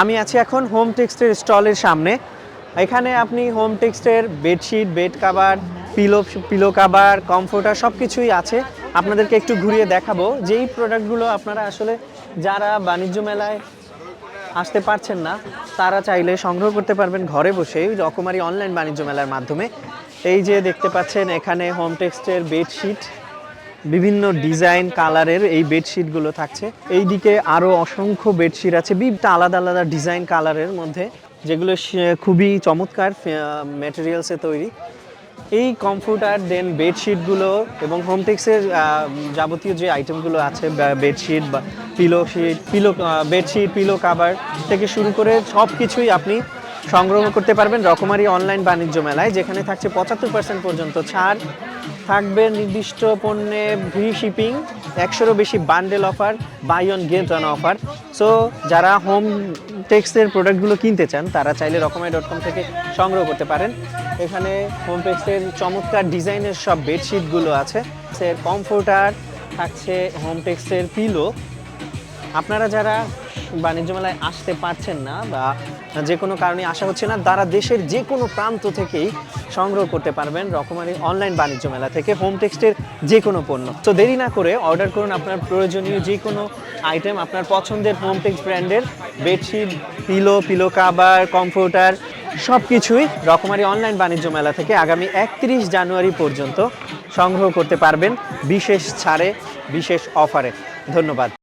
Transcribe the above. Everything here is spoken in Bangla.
আমি আছি এখন হোম টেক্সটের স্টলের সামনে। এখানে আপনি হোম টেক্সটের bedsheet bed cover pillow pillow cover comforter সব কিছুই আছে। আপনাদেরকে একটু ঘুরিয়ে দেখাবো। যেই প্রোডাক্টগুলো আপনারা আসলে যারা বাণিজ্য মেলায় আসতে পারছেন না, তারা চাইলে সংগ্রহ করতে পারবেন ঘরে বসেই রকমারি অনলাইন বাণিজ্য মেলার মাধ্যমে। এই যে দেখতে পাচ্ছেন এখানে হোম টেক্সটের বেডশিট বিভিন্ন ডিজাইন কালারের এই বেডশিটগুলো থাকছে। এই দিকে আরও অসংখ্য বেডশিট আছে। বিভিন্ন আলাদা আলাদা ডিজাইন কালারের মধ্যে, যেগুলো খুবই চমৎকার ম্যাটেরিয়ালসে তৈরি। এই কমফোর্টার দেন বেডশিটগুলো এবং হোমটেক্সের যাবতীয় যে আইটেমগুলো আছে বেডশিট বা pillow sheet pillow bedsheet pillow cover থেকে শুরু করে সব কিছুই আপনি সংগ্রহ করতে পারবেন রকমারি অনলাইন বাণিজ্য মেলায়, যেখানে থাকছে পঁচাত্তর পার্সেন্ট পর্যন্ত ছাড়। থাকবে নির্দিষ্ট পণ্যে ফ্রি শিপিং একশোরও বেশি bundle offer buy one get one offer so যারা হোম টেক্সের প্রোডাক্টগুলো কিনতে চান, তারা চাইলে রকমারি ডট কম থেকে সংগ্রহ করতে পারেন। এখানে হোম টেক্সের চমৎকার ডিজাইনের সব বেডশিটগুলো আছে। সে কমফোর্টার থাকছে হোম টেক্সের পিলো আপনারা যারা বাণিজ্য মেলায় আসতে পারছেন না বা যে কোনো কারণে আসা হচ্ছে না, তারা দেশের যে কোনো প্রান্ত থেকেই সংগ্রহ করতে পারবেন রকমারি অনলাইন বাণিজ্য মেলা থেকে হোম টেক্সটের যে কোনো পণ্য। তো দেরি না করে অর্ডার করুন আপনার প্রয়োজনীয় যে কোনো আইটেম আপনার পছন্দের হোম টেক্স ব্র্যান্ডের bedsheet pillow pillow cover comforter সব কিছুই রকমারি অনলাইন বাণিজ্য মেলা থেকে আগামী একত্রিশ জানুয়ারি পর্যন্ত সংগ্রহ করতে পারবেন বিশেষ ছাড়ে, বিশেষ অফারে ধন্যবাদ।